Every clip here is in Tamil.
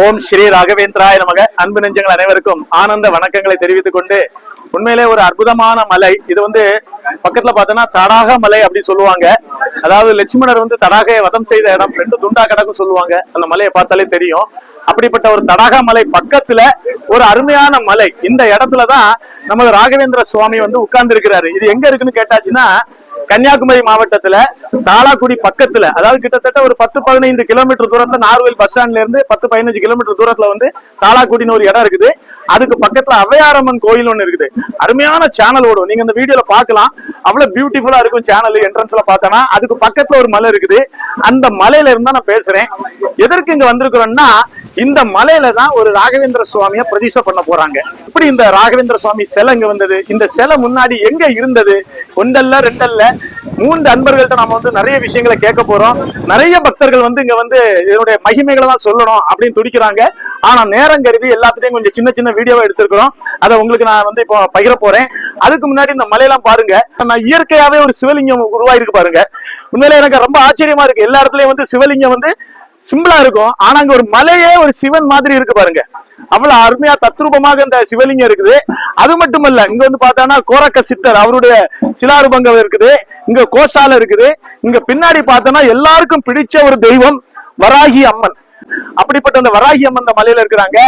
ஓம் ஸ்ரீ ராகவேந்திராய நமக. அன்பு நெஞ்சங்கள் அனைவருக்கும் ஆனந்த வணக்கங்களை தெரிவித்துக் கொண்டு உண்மையிலே ஒரு அற்புதமான மலை. இது வந்து பக்கத்துல பாத்தோம்னா தடாக மலை அப்படி சொல்லுவாங்க. அதாவது லட்சுமணர் வந்து தடாகையை வதம் செய்த இடம். ரெண்டு துண்டா கடக்கும் சொல்லுவாங்க. அந்த மலையை பார்த்தாலே தெரியும். அப்படிப்பட்ட ஒரு தடாக மலை பக்கத்துல ஒரு அருமையான மலை. இந்த இடத்துலதான் நமது ராகவேந்திர சுவாமி வந்து உட்கார்ந்து இருக்கிறாரு இது எங்க இருக்குன்னு கேட்டாச்சுன்னா கன்னியாகுமரி மாவட்டத்துல தாளாக்குடி பக்கத்துல அதாவது கிட்டத்தட்ட ஒரு பத்து பதினைந்து கிலோமீட்டர் தூரத்துல நார்வேல் பஸ் ஸ்டாண்ட்ல இருந்து பத்து பதினஞ்சு கிலோமீட்டர் தூரத்துல வந்து தாளாக்குடின்னு ஒரு இடம் இருக்குது. அதுக்கு பக்கத்துல அவையாரம்மன் கோயில் ஒண்ணு இருக்குது. அருமையான சேனல் ஓடும். நீங்க இந்த வீடியோல பார்க்கலாம். அவ்வளவு பியூட்டிஃபுல்லா இருக்கும் சேனல் என்ட்ரன்ஸ்ல பார்த்தோன்னா. அதுக்கு பக்கத்துல ஒரு மலை இருக்குது. அந்த மலையில இருந்தா நான் பேசுறேன். எதற்கு இங்க வந்திருக்கிறோம்னா இந்த மலையில தான் ஒரு ராகவேந்திர சுவாமியை பிரதிஷ்டை பண்ண போறாங்க. இப்படி இந்த ராகவேந்திர சுவாமி சிலை இங்க வந்தது? இந்த சிலை முன்னாடி எங்க இருந்தது? ஒன்றல்ல ரெண்டல்ல? மூன்று அன்பர்கள்ட்ட நம்ம வந்து நிறைய விஷயங்களை கேட்க போறோம். நிறைய பக்தர்கள் வந்து இங்க வந்து இதனுடைய மகிமைகளை தான் சொல்லணும் அப்படின்னு துடிக்கிறாங்க. ஆனா நேரம் கருதி எல்லாத்துலயும் கொஞ்சம் சின்ன சின்ன வீடியோவா எடுத்திருக்கிறோம். அதை உங்களுக்கு நான் வந்து இப்போ பகிர போறேன். அதுக்கு முன்னாடி இந்த மலையெல்லாம் பாருங்க. நான் இயற்கையாவே ஒரு சிவலிங்கம் உருவாயிருக்கு பாருங்க. உண்மையில எனக்கு ரொம்ப ஆச்சரியமா இருக்கு. எல்லா இடத்துலயும் வந்து சிவலிங்கம் வந்து சிம்பிளா இருக்கும். ஆனா அங்க ஒரு மலையே ஒரு சிவன் மாதிரி இருக்கு பாருங்க. அவ்வளவு அருமையா தத்ரூபமாக இந்த சிவலிங்கம் இருக்குது. அது மட்டும் இல்ல இங்க வந்து பார்த்தோம்னா கோரக்க சித்தர் அவருடைய சிலாரூபங்கள் இருக்குது. இங்க கோஷால இருக்குது. இங்க பின்னாடி பார்த்தோன்னா எல்லாருக்கும் பிடிச்ச ஒரு தெய்வம் வராகி அம்மன். அப்படிப்பட்ட அந்த வராகி அம்மன் மலையில இருக்கிறாங்க.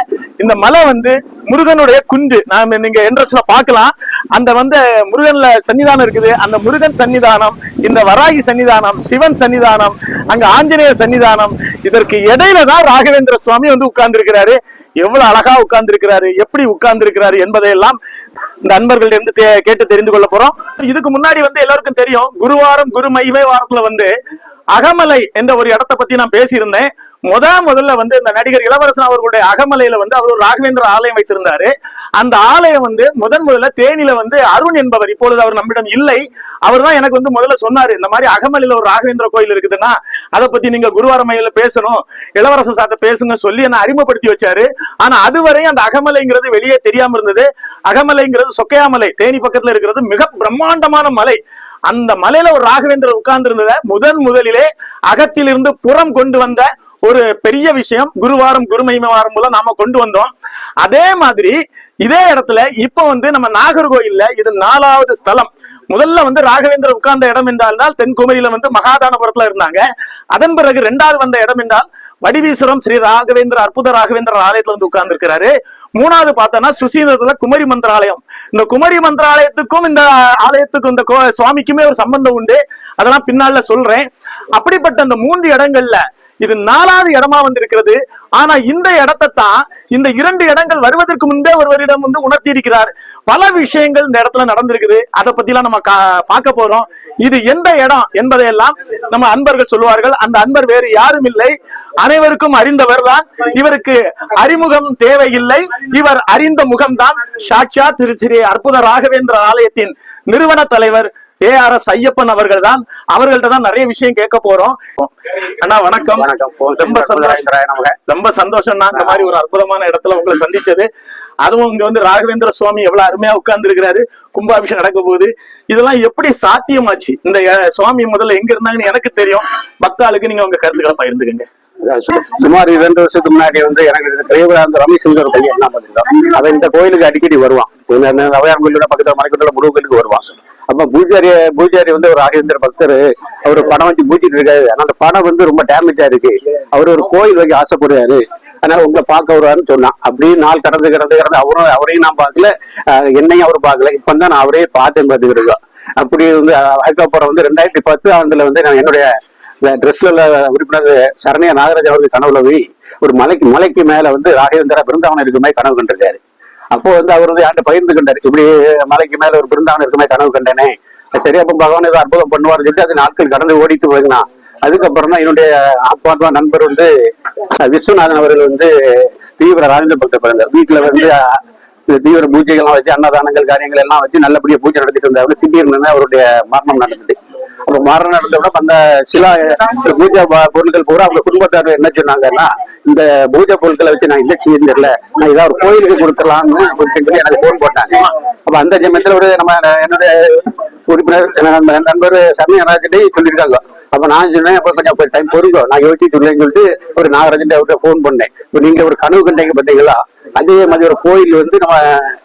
இந்த மலை வந்து முருகனுடைய குண்டு. நாம நீங்க என்ட்ரன்ஸ்ல பார்க்கலாம். அந்த வந்து முருகன்ல சன்னிதானம் இருக்குது. அந்த முருகன் சன்னிதானம் இந்த வராகி சன்னிதானம் சிவன் சன்னிதானம் அங்க ஆஞ்சநேயர் சன்னிதானம் இதற்கு இடையில தான் ராகவேந்திர சுவாமி வந்து உட்கார்ந்து இருக்கிறாரு எவ்வளவு அழகா உட்கார்ந்து இருக்கிறாரு எப்படி உட்கார்ந்து இருக்கிறாரு என்பதையெல்லாம் இந்த அன்பர்கள்ட்ட இருந்து கேட்டு தெரிந்து கொள்ள போறோம். இதுக்கு முன்னாடி வந்து எல்லாருக்கும் தெரியும் குருவாரம் குரு மகிமை வாரத்துல வந்து அகமலை என்ற ஒரு இடத்தை பத்தி நான் பேசியிருந்தேன். முத முதல்ல வந்து இந்த நடிகர் இளவரசன் அவர்களுடைய அகமலையில வந்து அவர் ஒரு ராகவேந்திர ஆலயம் வைத்திருந்தாரு. அந்த ஆலயம் வந்து முதன் முதல்ல தேனியில வந்து அருண் என்பவர் இப்பொழுது அவர் நம்மிடம் இல்லை. அவர் தான் எனக்கு வந்து முதல்ல சொன்னாரு இந்த மாதிரி அகமலையில ஒரு ராகவேந்திர கோயில் இருக்குதுன்னா அதை பத்தி நீங்க குருவாரமையில பேசணும் இளவரசன் சார்ட்ட பேசுங்க சொல்லி என்ன அறிமுகப்படுத்தி வச்சாரு. ஆனா அதுவரை அந்த அகமலைங்கிறது வெளியே தெரியாம இருந்தது. அகமலைங்கிறது சொக்கையாமலை தேனி பக்கத்துல இருக்கிறது மிக பிரம்மாண்டமான மலை. அந்த மலையில ஒரு ராகவேந்திரர் உட்கார்ந்து இருந்தத முதன் முதலிலே அகத்திலிருந்து புறம் கொண்டு வந்த ஒரு பெரிய விஷயம் குருவாரம் குருமகிமை வாரம் மூலம் நாம கொண்டு வந்தோம். அதே மாதிரி இதே இடத்துல இப்ப வந்து நம்ம நாகர்கோயில்ல இது நாலாவது ஸ்தலம். முதல்ல வந்து ராகவேந்திரர் உட்கார்ந்த இடம் என்றால் தென்குமரியில வந்து மகாதானபுரத்துல இருந்தாங்க. அதன் பிறகு இரண்டாவது வந்த இடம் என்றால் வடிவீஸ்வரம் ஸ்ரீ ராகவேந்திர அற்புத ராகவேந்திரர் ஆலயத்துல வந்து உட்கார்ந்து இருக்கிறாரு மூணாவது பார்த்தோம்னா சுசீந்திரத்துல குமரி மந்திராலயம். இந்த குமரி மந்திராலயத்துக்கும் இந்த ஆலயத்துக்கும் இந்த கோ- சுவாமிக்குமே ஒரு சம்பந்தம் உண்டு. அதெல்லாம் பின்னால சொல்றேன். அப்படிப்பட்ட அந்த மூன்று இடங்கள்ல இது நாலாவது இடமா வந்திருக்கிறது. ஆனா இந்த இடத்தை தான் இந்த இரண்டு இடங்கள் வருவதற்கு முன்பே ஒருவரிடம் வந்து உணர்த்தி இருக்கிறார் பல விஷயங்கள் இந்த இடத்துல நடந்திருக்குது. அதை பத்தி எல்லாம் நம்ம பார்க்க போறோம். இது எந்த இடம் என்பதையெல்லாம் நம்ம அன்பர்கள் சொல்லுவார்கள். அந்த அன்பர் வேறு யாரும் இல்லை. அனைவருக்கும் அறிந்தவர் தான் இவருக்கு அறிமுகம் தேவையில்லை. இவர் அறிந்த முகம்தான். சாட்சா திரு அற்புத ராகவேந்திர ஆலயத்தின் நிறுவன தலைவர் ஏ ஆர் எஸ் ஐயப்பன் அவர்கள் தான் அவர்கள்ட்ட தான் நிறைய விஷயம் கேட்க போறோம். அண்ணா வணக்கம். ரொம்ப சந்தோஷம் ரொம்ப சந்தோஷம்னா இந்த மாதிரி ஒரு அற்புதமான இடத்துல உங்களை சந்திச்சது. அதுவும் இங்க வந்து ராகவேந்திர சுவாமி எவ்வளவு அருமையா உட்கார்ந்து இருக்கிறாரு கும்பாபிஷேகம் நடக்க போகுது. இதெல்லாம் எப்படி சாத்தியமாச்சு? இந்த சுவாமி முதல்ல எங்க இருந்தாங்கன்னு எனக்கு தெரியும். பக்தாளுக்கு நீங்க உங்க கருத்துக்களை பகிர்ந்துக்கங்க. சுமார் இரண்டு வருஷத்துக்கு முன்னாடி வந்து எனக்கு பெரியவரா அந்த ரமேஷ் ஒரு பையன் என்ன பண்ணிருந்தோம் அவன் இந்த கோயிலுக்கு அடிக்கடி வருவான். இந்த கோயிலோட பக்கத்துல மலைக்கோட்டோட முருக கோயிலுக்கு வருவான். அப்ப பூஜாரி பூஜாரி வந்து ஒரு ராகவேந்திர பக்தர். அவர் படம் வச்சு பூஜிட்டு இருக்காரு. ஆனா அந்த படம் வந்து ரொம்ப டேமேஜா இருக்கு. அவர் ஒரு கோயில் வைக்க ஆசைப்படுறாரு அதனால உங்களை பார்க்க வருவாருன்னு சொன்னான். அப்படியே நாள் கடந்து கடந்து கடந்து அவரும் அவரையும் நான் பார்க்கல. என்னையும் அவர் பார்க்கல. இப்ப தான் நான் அவரே பார்த்தேன் பார்த்துக்கிறோம் அப்படி வந்து அதுக்கப்புறம் வந்து ரெண்டாயிரத்தி பத்து ஆண்டுல வந்து நான் என்னுடைய ட்ரெஸ்ல உறுப்பினர் சரணிய நாகராஜ் அவர்கள் கனவுல போய் ஒரு மலைக்கு மலைக்கு மேல வந்து ராகவேந்திரா பிருந்தாவனம் இருக்கிற மாதிரி கனவு கண்டிருக்காரு. அப்போ வந்து அவர் வந்து யார்கிட்ட பகிர்ந்து கண்டார் இப்படி மலைக்கு மேல ஒரு பிருந்தாவனம் இருக்குமே கனவு கண்டனே. சரி அப்ப பகவான் ஏதோ அற்புதம் பண்ணுவார்னு சொல்லிட்டு அது நாட்கள் கடந்து ஓடிட்டு போயிருந்தான் அதுக்கப்புறம் தான் என்னுடைய ஆத்மாத்மா நண்பர் வந்து விஸ்வநாதன் அவர்கள் வந்து தீவிர ராஜேந்திர பக்தர் பிறந்தார். வீட்டுல வந்து தீவிர பூஜைகள்லாம் வச்சு அன்னதானங்கள் காரியங்கள் எல்லாம் வச்சு நல்லபடியா பூஜை நடத்திட்டு இருந்தாரு திடீர்னு அவருடைய மரணம் நடந்தது. ஒரு மரணம் நடந்த அந்த சில பூஜை பொருட்கள் பூரா அவங்க குடும்பத்தார் என்ன சொன்னாங்கன்னா இந்த பூஜை பொருட்களை வச்சு நான் என்ன செய்ய தெரியல. நான் ஏதாவது ஒரு கோயிலுக்கு கொடுத்துடலாம்னு சொல்லி எனக்கு போன் போட்டாங்க. அப்ப அந்த சமயத்துல ஒரு நம்ம என்னுடைய உறுப்பினர் நண்பர் சமயராஜனே சொல்லியிருக்காங்க. அப்ப நான் சொன்னேன் அப்ப கொஞ்சம் டைம் பொறுங்க. நான் யோசிச்சு சொல்லேன்னு சொல்லிட்டு ஒரு நாகராஜன் அவர்கிட்ட போன் பண்ணேன். இப்ப நீங்க ஒரு கனவு கண்டீங்க பாத்தீங்களா? அதே மாதிரி ஒரு கோயில் வந்து நம்ம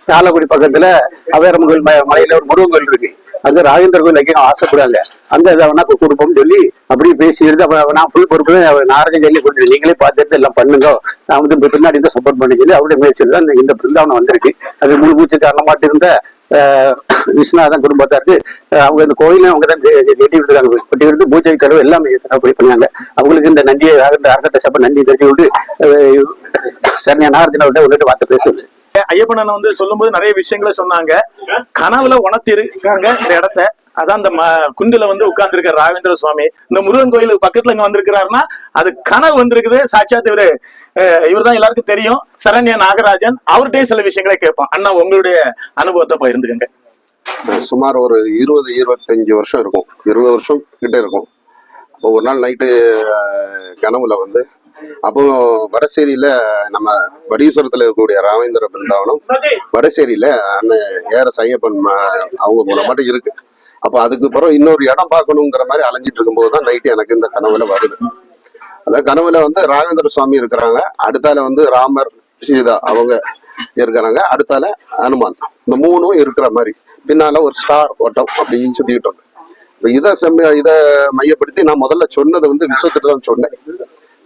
சாலக்குடி பக்கத்துல அவேரம் கோயில் ம- மலையில ஒரு முருகன் கோயில் இருக்கு. அது ராஜேந்திர கோயில் வைக்க ஆசைப்படுறாங்க அந்த இதை வேணா கொடுப்போம்னு சொல்லி அப்படியே பேசி எடுத்து நான் ஃபுல் பொறுப்பு நாரகம் சொல்லி கொடுத்து நீங்களே பார்த்துட்டு எல்லாம் பண்ணுங்க. நான் வந்து பின்னாடி இருந்து சப்போர்ட் பண்ணி சொல்லி அவருடைய முயற்சியில் தான் இந்த- பிருந்தாவனம் வந்திருக்கு. அது முழு மூச்சு காரணமாட்டு இருந்த விஸ்வநாதன் குடும்பத்தாருக்கு இருக்கு அவங்க இந்த கோயில அவங்க தான் கட்டி விட்டுருக்காங்க கட்டி விட்டு பூஜை செலவு எல்லாமே அப்படி பண்ணாங்க அவங்களுக்கு இந்த நன்றியை இந்த அரங்கத்தை சப்ப நன்றி தெரிஞ்சு விட்டு சரியா நாகரத்தின விட்டு உங்கள்கிட்ட வார்த்தை பேசுது ஐயப்பன் அண்ணன் வந்து சொல்லும்போது நிறைய விஷயங்களை சொன்னாங்க. கனவுல உணர்த்தி இருக்காங்க இந்த இடத்த. அதான் அந்த ம- குண்டுல வந்து உட்கார்ந்துருக்க ராவேந்திர சுவாமி. இந்த முருகன் கோயிலுக்கு பக்கத்துல இங்க வந்திருக்கிறாருன்னா அது கனவு வந்திருக்குது. சாட்சாத் இவரு இவர் தான் எல்லாருக்கும் தெரியும். சரண்யா நாகராஜன் அவர்கிட்டயே சில விஷயங்களை கேட்போம் அண்ணா உங்களுடைய அனுபவத்தை பகிர்ந்துக்கங்க. சுமார் ஒரு இருபது இருபத்தஞ்சு வருஷம் இருக்கும். இருபது வருஷம் கிட்ட இருக்கும். அப்போ ஒரு நாள் நைட்டு கனவுல வந்து அப்போ வடசேரியில நம்ம வடீஸ்வரத்துல இருக்கக்கூடிய ராமேந்திர பிருந்தாவனம் வடசேரியில அண்ணன் ஏற சையப்பன் அவங்க மூலம் மட்டும் இருக்கு. அப்போ அதுக்கு பிறகு இன்னொரு இடம் பார்க்கணுங்கிற மாதிரி அலைஞ்சிட்டு இருக்கும்போது தான் நைட்டு எனக்கு இந்த கனவுல வருது. அதான் கனவுல வந்து ராகவேந்திர சுவாமி இருக்கிறாங்க. அடுத்தால வந்து ராமர் சீதா அவங்க இருக்கிறாங்க. அடுத்தால அனுமான். இந்த மூணும் இருக்கிற மாதிரி. பின்னால ஒரு ஸ்டார் ஓட்டம் அப்படின்னு சுத்திக்கிட்டு இருக்கு. இப்ப இதை செம்ம இதை மையப்படுத்தி நான் முதல்ல சொன்னதை வந்து விஸ்வத்திட்ட தான் சொன்னேன்.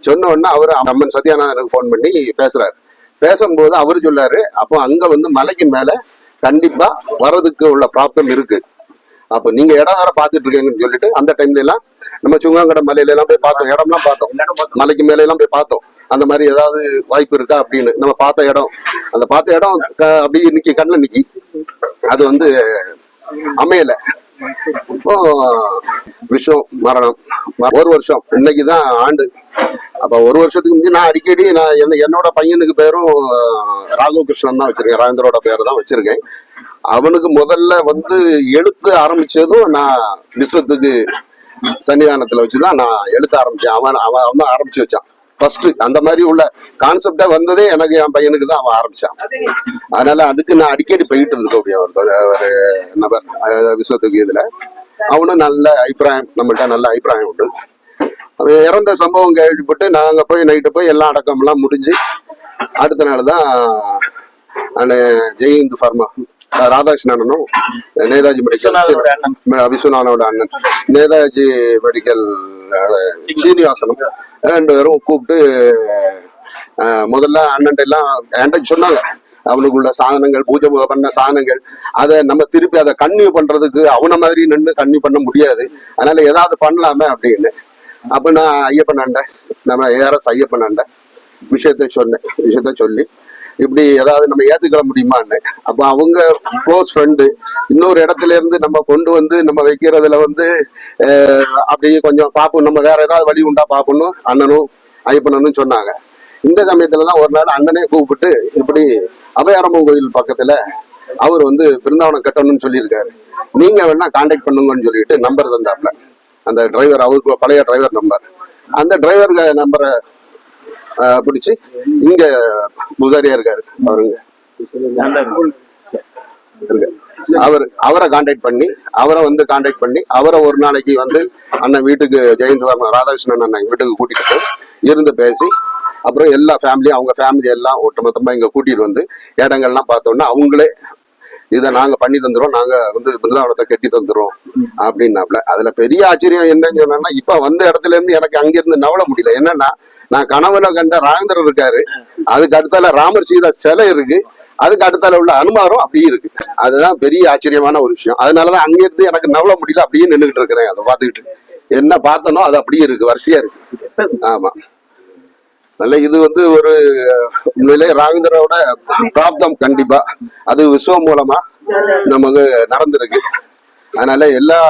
சொன்ன உடனே அவர் அம்மன் சத்யானந்தனுக்கு ஃபோன் பண்ணி பேசுறாரு. பேசும்போது அவரு சொல்லாரு அப்போ அங்க வந்து மலைக்கு மேல கண்டிப்பா வர்றதுக்கு உள்ள ப்ராப்ளம் இருக்கு. அப்போ நீங்க இடம் வேற பாத்துட்டு இருக்கீங்கன்னு சொல்லிட்டு அந்த டைம்ல எல்லாம் நம்ம சுங்காங்கட மலையில எல்லாம் போய் பார்த்தோம். இடம்லாம் பார்த்தோம். மலைக்கு மேல எல்லாம் போய் பார்த்தோம். அந்த மாதிரி ஏதாவது வாய்ப்பு இருக்கா அப்படின்னு நம்ம பார்த்த இடம். அந்த பார்த்த இடம் அப்படியே நிக்கி கண்ணுல நிக்கி அது வந்து அமையல. இப்போ விஷம் மரணம். ஒரு வருஷம். இன்னைக்குதான் ஆண்டு. அப்ப ஒரு வருஷத்துக்கு முந்தி நான் அடிக்கடி நான் என்ன என்னோட பையனுக்கு பேரும் ராகவ கிருஷ்ணன் தான் வச்சிருக்கேன். ராஜேந்திரோட பேர் தான் வச்சிருக்கேன். அவனுக்கு முதல்ல வந்து எழுத்து ஆரம்பிச்சதும் நான் விஸ்வத்துக்கு சன்னிதானத்துல வச்சுதான் நான் எழுத ஆரம்பிச்சேன். அவன் அவன் அவன் ஆரம்பிச்சு வச்சான். ஃபர்ஸ்ட் அந்த மாதிரி உள்ள கான்செப்டா வந்ததே எனக்கு என் பையனுக்கு தான் அவன் ஆரம்பிச்சான். அதனால அதுக்கு நான் அடிக்கடி போயிட்டு இருக்கக்கூடிய ஒரு ஒரு நபர் விஸ்வத்துக்கு இதுல. அவனும் நல்ல அபிப்பிராயம் நம்மள்ட்ட நல்ல அபிப்பிராயம் உண்டு. அவன் இறந்த சம்பவம் கேள்விப்பட்டு நாங்க போய் நைட்டு போய் எல்லாம் அடக்கம் எல்லாம் முடிஞ்சு அடுத்த நாள் தான் நான் ஜெய் இந்து ஃபார்மா ராதாகிருஷ்ணனும் நேதாஜி மெடிக்கல் விஸ்வநாதனோட அண்ணன். நேதாஜி மெடிக்கல் சீனிவாசனம் ரெண்டு பேரும் கூப்பிட்டு முதல்ல அண்ணன் எல்லாம் என்கிட்ட சொன்னாங்க. அவனுக்குள்ள சாதனங்கள் பூஜை பண்ண சாதனங்கள். அதை நம்ம திருப்பி அதை கன்னியூ பண்றதுக்கு அவன மாதிரி நின்று கன்னியூ பண்ண முடியாது. அதனால ஏதாவது பண்ணலாமே அப்படின்னு. அப்ப நான் ஐயப்பன் அண்டை நம்ம ஏஆர்எஸ் ஐயப்பன் அண்டை விஷயத்த சொன்னேன். விஷயத்த சொல்லி இப்படி ஏதாவது நம்ம ஏத்துக்கிற முடியுமான்னு. அப்ப அவங்க க்ளோஸ் ஃப்ரெண்டு இன்னொரு இடத்துல இருந்து நம்ம கொண்டு வந்து நம்ம வைக்கிறதுல வந்து அப்படியே கொஞ்சம் பார்ப்போம் நம்ம வேற ஏதாவது வழி உண்டா பார்க்கணும் அண்ணனும் ஐயப்பனனும் சொன்னாங்க. இந்த சமயத்துல தான் ஒரு நாள் அண்ணனே கூப்பிட்டு இப்படி அபயாரம்மன் கோயில் பக்கத்துல அவர் வந்து பிருந்தாவனம் கட்டணும்னு சொல்லியிருக்காரு. நீங்க வேணா கான்டாக்ட் பண்ணுங்கன்னு சொல்லிட்டு நம்பர் தந்தாப்ல அந்த டிரைவர் அவருக்கு பழைய டிரைவர் நம்பர் அந்த டிரைவர் நம்பரை பிடிச்சி. இங்க புசாரியா இருக்காரு. அவருங்க அவர் அவரை காண்டாக்ட் பண்ணி அவரை வந்து காண்டாக்ட் பண்ணி அவரை ஒரு நாளைக்கு வந்து அண்ணன் வீட்டுக்கு ஜெயந்த் வர்மா ராதாகிருஷ்ணன் அண்ணன் வீட்டுக்கு கூட்டிட்டு போய் இருந்து பேசி அப்புறம் எல்லா ஃபேமிலியும் அவங்க ஃபேமிலி எல்லாம் ஒட்டுமொத்தமா இங்க கூட்டிட்டு வந்து இடங்கள்லாம் பார்த்தோன்னா அவங்களே இதை நாங்க பண்ணி தந்துடும் நாங்க வந்து பிருந்தாவனத்தை கட்டி தந்துடும் அப்படின்னாப்ல. அதுல பெரிய ஆச்சரியம் என்னன்னு சொன்னா இப்ப வந்த இடத்துல இருந்து எனக்கு அங்கிருந்து நவள முடியல. என்னன்னா நான் கனவுல கண்ட ராகேந்திரன் இருக்காரு. அதுக்கு அடுத்தால ராமர் சீதா சிலை இருக்கு. அதுக்கு அடுத்தால உள்ள அனுமாரும் அப்படியே இருக்கு. அதுதான் பெரிய ஆச்சரியமான ஒரு விஷயம். அதனாலதான் அங்கிருந்து எனக்கு நவள முடியல அப்படியே நின்றுகிட்டு இருக்கிறேன். அதை பார்த்துக்கிட்டு. என்ன பார்த்தனோ அது அப்படியே இருக்கு. வரிசையா இருக்கு. ஆமா. நல்ல இது வந்து ஒரு உண்மையிலே ராகேந்திரோட பிராப்தம் கண்டிப்பா. அது விஸ்வம் மூலமா நமக்கு நடந்திருக்கு. அதனால எல்லா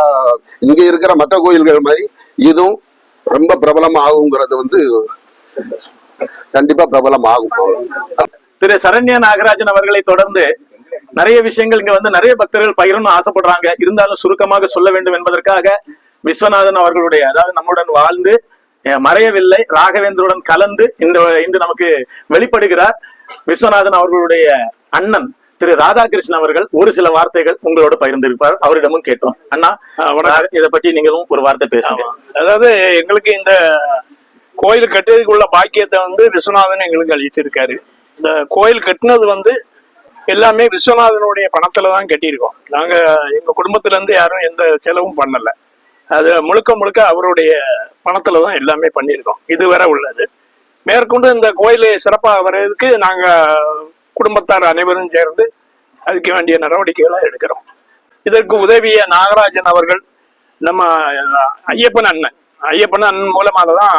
இங்க இருக்கிற மற்ற கோயில்கள் மாதிரி இதுவும் ரொம்ப பிரபலம் ஆகுங்கிறது வந்து கண்டிப்பா பிரபலம் ஆகும். திரு சரண்யா நாகராஜன் அவர்களை தொடர்ந்து நிறைய விஷயங்கள் இங்க வந்து நிறைய பக்தர்கள் பகிரணும்னு ஆசைப்படுறாங்க இருந்தாலும் சுருக்கமாக சொல்ல வேண்டும் என்பதற்காக விஸ்வநாதன் அவர்களுடைய அதாவது நம்முடன் வாழ்ந்து மறையவில்லை ராகவேந்தருடன் கலந்து இந்த இன்று நமக்கு வெளிப்படுகிறார் விஸ்வநாதன் அவர்களுடைய அண்ணன் திரு ராதாகிருஷ்ணன் அவர்கள் ஒரு சில வார்த்தைகள் உங்களோட பகிர்ந்திருப்பார் அவரிடமும் கேட்டோம் அண்ணா. இதை பற்றி நீங்களும் ஒரு வார்த்தை பேசுங்க. அதாவது எங்களுக்கு இந்த கோயில் கட்டுறதுக்குள்ள பாக்கியத்தை வந்து விஸ்வநாதன் எங்களுக்கு அளிச்சிருக்காரு இந்த கோயில் கட்டினது வந்து எல்லாமே விஸ்வநாதனுடைய பணத்துல தான் கட்டியிருக்கோம். நாங்க எங்க குடும்பத்துல இருந்து யாரும் எந்த செலவும் பண்ணல. அது முழுக்க முழுக்க அவருடைய பணத்துல தான் எல்லாமே பண்ணியிருக்கோம். இதுவரை உள்ளது. மேற்கொண்டு இந்த கோயில் சிறப்பாக வர்றதுக்கு நாங்க குடும்பத்தார் அனைவரும் சேர்ந்து அதுக்கு வேண்டிய நடவடிக்கைகளை எடுக்கிறோம். இதற்கு உதவிய நாகராஜன் அவர்கள் நம்ம ஐயப்பன் அண்ணன். ஐயப்பன் அண்ணன் மூலமாக தான்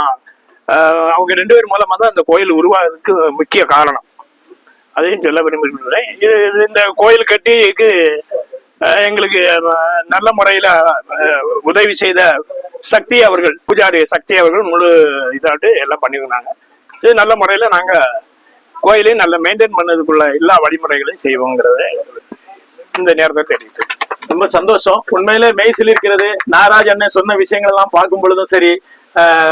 அவங்க ரெண்டு பேர் மூலமா தான் அந்த கோயில் உருவாகிறதுக்கு முக்கிய காரணம். அதையும் சொல்ல விரும்புகிறேன். இது இந்த கோயில் கட்டிக்கு எங்களுக்கு நல்ல முறையில உதவி செய்த சக்தி அவர்கள் பூஜாரி சக்தி அவர்கள் முழு இதாட்டு எல்லாம் பண்ணியிருந்தாங்க. இது நல்ல முறையில நாங்க கோயிலையும் நல்ல மெயின்டைன் பண்ணதுக்குள்ள எல்லா வழிமுறைகளையும் செய்வோங்கிறத இந்த நேரத்தை தெரிவித்து. ரொம்ப சந்தோஷம். உண்மையிலே மெய்சில் இருக்கிறது நாராஜ் அண்ணன் சொன்ன விஷயங்கள் எல்லாம் பார்க்கும் பொழுதும் சரி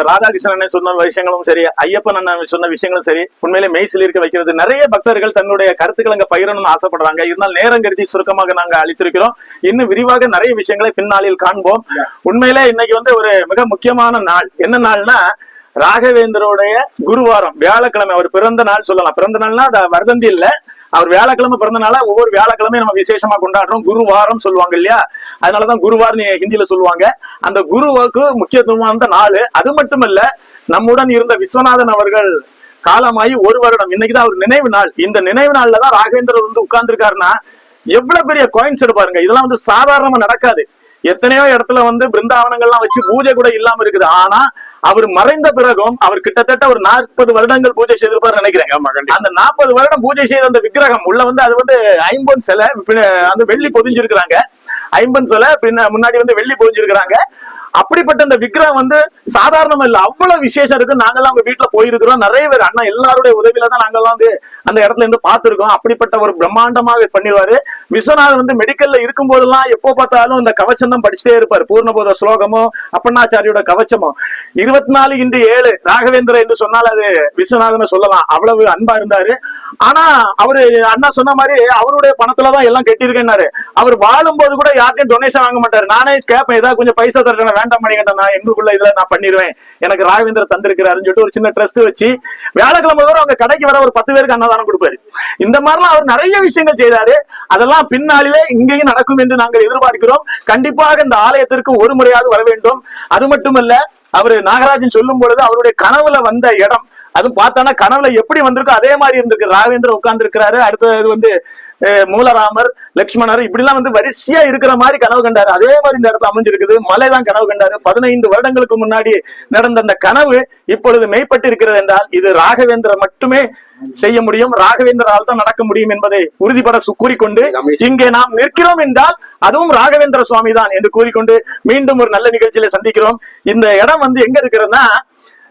ராதாகிருஷ்ணன் சொன்ன விஷயங்களும் சரி ஐயப்பன் அண்ணன் சொன்ன விஷயங்களும் சரி உண்மையிலே மெய்சில் இருக்க வைக்கிறது. நிறைய பக்தர்கள் தன்னுடைய கருத்துக்கள் அங்க பகிரணும்னு ஆசைப்படுறாங்க. இருந்தால் நேரம் கருதி சுருக்கமாக நாங்க அளித்திருக்கிறோம். இன்னும் விரிவாக நிறைய விஷயங்களை பின்னாளில் காண்போம். உண்மையிலே இன்னைக்கு வந்து ஒரு மிக முக்கியமான நாள். என்ன நாள்னா ராகவேந்தருடைய குருவாரம் வியாழக்கிழமை. அவர் பிறந்த நாள் சொல்லலாம். பிறந்த நாள்னா அது வருதந்தி இல்ல. அவர் வியாழக்கிழமை பிறந்த ஒவ்வொரு வியாழக்கிழமையும் நம்ம விசேஷமா கொண்டாடுறோம். குருவாரம் சொல்லுவாங்க இல்லையா? அதனாலதான் குருவார்னு ஹிந்தியில சொல்லுவாங்க. அந்த குருவுக்கு முக்கியத்துவமான நாள். அது மட்டுமல்ல நம்முடன் இருந்த விஸ்வநாதன் அவர்கள் காலமாயி ஒரு வருடம் இன்னைக்குதான் அவர் நினைவு நாள். இந்த நினைவு நாள்ல தான் ராகவேந்திரர் வந்து உட்கார்ந்துருக்காருன்னா எவ்வளவு பெரிய கோயின்ஸ் எடுப்பாருங்க. இதெல்லாம் வந்து சாதாரணமா நடக்காது. எத்தனையோ இடத்துல வந்து பிருந்தாவனங்கள்லாம் வச்சு பூஜை கூட இல்லாம இருக்குது. ஆனா அவர் மறைந்த பிறகும் அவர் கிட்டத்தட்ட ஒரு நாற்பது வருடங்கள் பூஜை செய்திருப்பாரு நினைக்கிறேன். அந்த நாற்பது வருடம் பூஜை செய்த அந்த விக்கிரகம் உள்ள வந்து அது வந்து ஐம்பொன் சிலை அந்த வெள்ளி பொதிஞ்சிருக்கிறாங்க. ஐம்பன் சிலை பின்ன முன்னாடி வந்து வெள்ளி பொதிஞ்சிருக்கிறாங்க. அப்படிப்பட்ட அந்த விக்ரம் வந்து சாதாரணம் இல்ல. அவ்வளவு விசேஷம் இருக்கு. நாங்கெல்லாம் அவங்க வீட்டுல போயிருக்கிறோம். நிறைய பேர் அண்ணா எல்லாருடைய உதவியில தான் நாங்கெல்லாம் வந்து அந்த இடத்துல இருந்து பார்த்திருக்கோம். அப்படிப்பட்ட ஒரு பிரம்மாண்டமாக பண்ணிடுவாரு. விஸ்வநாதன் வந்து மெடிக்கல்ல இருக்கும் போதெல்லாம் எப்போ பார்த்தாலும் இந்த கவச்சம் தான் படிச்சுட்டே இருப்பார். பூர்ணபோத ஸ்லோகமோ அப்பண்ணாச்சாரியோட கவச்சமும் இருபத்தி நாலு இன்று ஏழு ராகவேந்திர என்று சொன்னால் அது விஸ்வநாதனை சொல்லலாம். அவ்வளவு அன்பா இருந்தாரு. ஆனா அவரு அண்ணா சொன்ன மாதிரி அவருடைய பணத்துலதான் எல்லாம் கட்டியிருக்கேன்னாரு. அவர் வாழும்போது கூட யார்கிட்டையும் டொனேஷன் வாங்க மாட்டாரு. நானே கேட்பேன் ஏதாவது கொஞ்சம் பைசா தரேன் வேண்டாம் மணிகண்டன் நான் எங்களுக்குள்ள இதுல நான் பண்ணிடுவேன் எனக்கு ராகவேந்திர தந்திருக்கிறாருன்னு சொல்லிட்டு ஒரு சின்ன ட்ரஸ்ட் வச்சு வியாழக்கிழமை தோறும் அவங்க கடைக்கு வர ஒரு பத்து பேருக்கு அன்னதானம் கொடுப்பாரு. இந்த மாதிரிலாம் அவர் நிறைய விஷயங்கள் செய்தாரு. அதெல்லாம் பின்னாளிலே இங்கேயும் நடக்கும் என்று நாங்கள் எதிர்பார்க்கிறோம். கண்டிப்பாக இந்த ஆலயத்திற்கு ஒரு முறையாவது வர வேண்டும். அது மட்டுமல்ல அவரு நாகராஜன் சொல்லும் பொழுது அவருடைய கனவுல வந்த இடம் அதுவும் பார்த்தானா கனவுல எப்படி வந்திருக்கோ அதே மாதிரி இருந்திருக்கு. ராகவேந்திர உட்கார்ந்து இருக்கிறாரு அடுத்தது வந்து மூலராமர் லக்ஷ்மணர் இப்படிலாம் வந்து வரிசையா இருக்கிற மாதிரி கனவு கண்டாரு. அதே மாதிரி இந்த இடத்துல அமைஞ்சிருக்குது. மலை தான் கனவு கண்டாரு. பதினைந்து வருடங்களுக்கு முன்னாடி நடந்த அந்த கனவு இப்பொழுது மெய்ப்பட்டு இருக்கிறது என்றால் இது ராகவேந்திர மட்டுமே செய்ய முடியும். ராகவேந்திரால் தான் நடக்க முடியும் என்பதை உறுதிபட கூறிக்கொண்டு இங்கே நாம் நிற்கிறோம் என்றால் அதுவும் ராகவேந்திர சுவாமி தான் என்று கூறிக்கொண்டு மீண்டும் ஒரு நல்ல நிகழ்ச்சியில சந்திக்கிறோம். இந்த இடம் வந்து எங்க இருக்கிறதுன்னா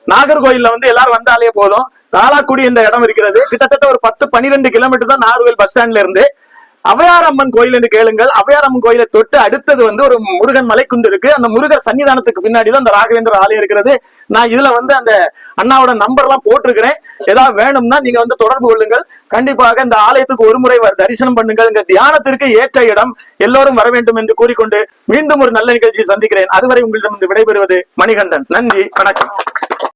நாகர்கோயில்ல வந்து எல்லாரும் வந்தாலே போதும். தாலாக்குடி இந்த இடம் இருக்கிறது. கிட்டத்தட்ட ஒரு பத்து பன்னிரெண்டு கிலோமீட்டர் தான் நாகர்கோயில் பஸ் ஸ்டாண்ட்ல இருந்து. அவையாரம்மன் கோயில் என்று கேளுங்கள். அவையாரம்மன் கோயிலை தொட்டு அடுத்தது வந்து ஒரு முருகன் மலைக்குண்டு இருக்கு. அந்த முருகர் சன்னிதானத்துக்கு பின்னாடி தான் அந்த ராகவேந்திர ஆலயம் இருக்கிறது. நான் இதுல வந்து அந்த அண்ணாவோட நம்பர் எல்லாம் போட்டிருக்கிறேன். ஏதாவது வேணும்னா நீங்க வந்து தொடர்பு கொள்ளுங்கள். கண்டிப்பாக இந்த ஆலயத்துக்கு ஒரு முறை தரிசனம் பண்ணுங்கள். இந்த தியானத்திற்கு ஏற்ற இடம் எல்லோரும் வர வேண்டும் என்று கூறிக்கொண்டு மீண்டும் ஒரு நல்ல நிகழ்ச்சியை சந்திக்கிறேன். அதுவரை உங்களிடம் விடைபெறுவது மணிகண்டன். நன்றி. வணக்கம்.